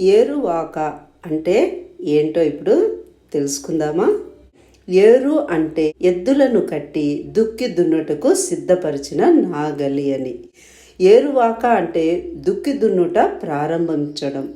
ఏరువాక అంటే ఏంటో ఇప్పుడు తెలుసుకుందామా? ఏరు అంటే ఎద్దులను కట్టి దుక్కి దున్నుటకు సిద్ధపరిచిన నాగలి అని. ఏరువాక అంటే దుక్కి దున్నుట ప్రారంభించడం.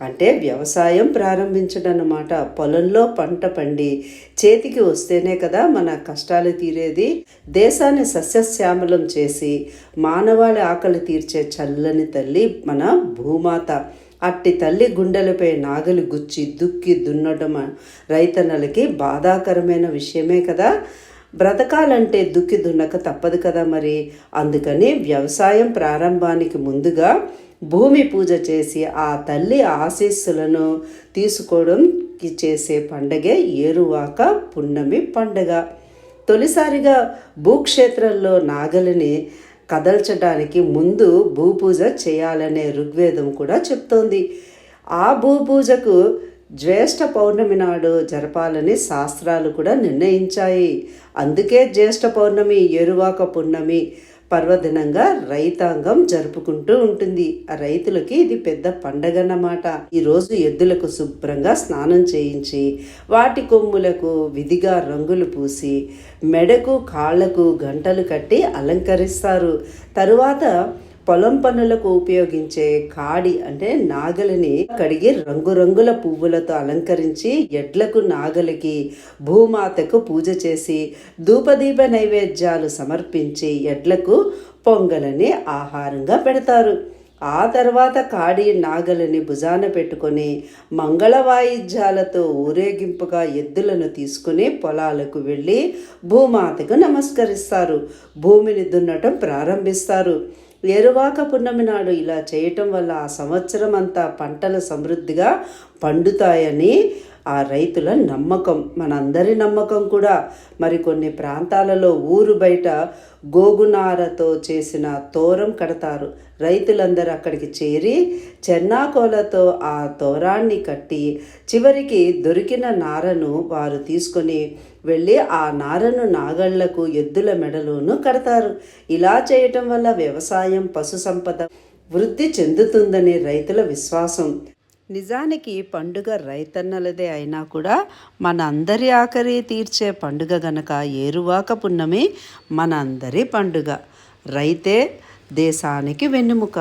అంటే వ్యవసాయం ప్రారంభించడం అన్నమాట పొలంలో పంట పండి చేతికి వస్తేనే కదా మన కష్టాలు తీరేది. దేశాన్ని సస్యశ్యామలం చేసి మానవాళి ఆకలి తీర్చే చల్లని తల్లి మన భూమాత. అట్టి తల్లి గుండెలపై నాగలి గుచ్చి దుక్కి దున్నడం రైతన్నలకి బాధాకరమైన విషయమే కదా? బ్రతకాలంటే దుక్కి దున్నక తప్పదు కదా మరి? అందుకని వ్యవసాయం ప్రారంభానికి ముందుగా భూమి పూజ చేసి ఆ తల్లి ఆశీస్సులను తీసుకోవడం చేసే పండగే ఏరువాక పున్నమి పండగ. తొలిసారిగా భూక్షేత్రంలో నాగలిని కదల్చడానికి ముందు భూపూజ చేయాలనే ఋగ్వేదం కూడా చెప్తోంది. ఆ భూపూజకు జ్యేష్ఠ పౌర్ణమి నాడు జరపాలని శాస్త్రాలు కూడా నిర్ణయించాయి. అందుకే జ్యేష్ఠ పౌర్ణమి ఎరువాక పున్నమి పర్వదినంగా రైతాంగం జరుపుకుంటూ ఉంటుంది. ఆ రైతులకి ఇది పెద్ద పండగ అన్నమాట ఈరోజు ఎద్దులకు శుభ్రంగా స్నానం చేయించి వాటి కొమ్ములకు విధిగా రంగులు పూసి మెడకు కాళ్ళకు గంటలు కట్టి అలంకరిస్తారు. తరువాత పొలం పనులకు ఉపయోగించే కాడి అంటే నాగలిని కడిగి రంగురంగుల పువ్వులతో అలంకరించి ఎడ్లకు నాగలికి భూమాతకు పూజ చేసి ధూపదీప నైవేద్యాలు సమర్పించి ఎడ్లకు పొంగలని ఆహారంగా పెడతారు. ఆ తర్వాత కాడి నాగలిని భుజాన పెట్టుకొని మంగళ వాయిద్యాలతో ఊరేగింపుగా ఎద్దులను తీసుకుని పొలాలకు వెళ్ళి భూమాతకు నమస్కరిస్తారు. భూమిని దున్నటం ప్రారంభిస్తారు. ఎరువాక పున్నమి నాడు ఇలా చేయటం వల్ల ఆ సంవత్సరం అంతా పంటలు సమృద్ధిగా పండుతాయని ఆ రైతుల నమ్మకం మనందరి నమ్మకం కూడా. మరికొన్ని ప్రాంతాలలో ఊరు బయట గోగునారతో చేసిన తోరం కడతారు. రైతులందరూ అక్కడికి చేరి చెన్నాకోలతో ఆ తోరాన్ని కట్టి చివరికి దొరికిన నారను వారు తీసుకొని వెళ్ళి ఆ నారను నాగళ్ళకు ఎద్దుల మెడలోను కడతారు. ఇలా చేయటం వల్ల వ్యవసాయం పశు సంపద వృద్ధి చెందుతుందని రైతుల విశ్వాసం. నిజానికి పండుగ రైతన్నలదే అయినా కూడా మన అందరి ఆఖరి తీర్చే పండుగ గనక ఏరువాక పున్నమి మన అందరి పండుగ. రైతే దేశానికి వెన్నెముక.